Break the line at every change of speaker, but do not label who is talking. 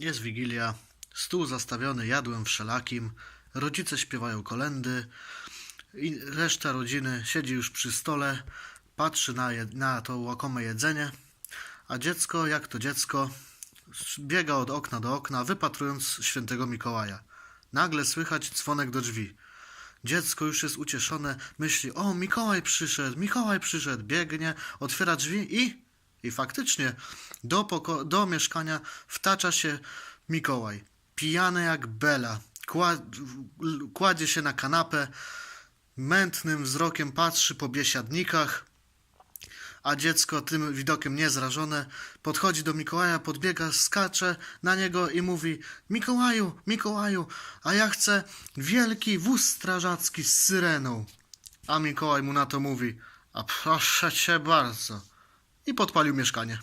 Jest wigilia, stół zastawiony jadłem wszelakim, rodzice śpiewają kolendy. I reszta rodziny siedzi już przy stole, patrzy na, na to łakome jedzenie, a dziecko, jak to dziecko, biega od okna do okna, wypatrując świętego Mikołaja. Nagle słychać dzwonek do drzwi. Dziecko już jest ucieszone, myśli, o Mikołaj przyszedł, Mikołaj przyszedł, biegnie, otwiera drzwi i, i faktycznie do, poko- do mieszkania wtacza się Mikołaj. Pijany jak bela, Kła- kładzie się na kanapę, mętnym wzrokiem patrzy po biesiadnikach, a dziecko tym widokiem niezrażone podchodzi do Mikołaja, podbiega, skacze na niego i mówi Mikołaju, Mikołaju, a ja chcę wielki wóz strażacki z syreną. A Mikołaj mu na to mówi, a proszę cię bardzo. I podpalił mieszkanie.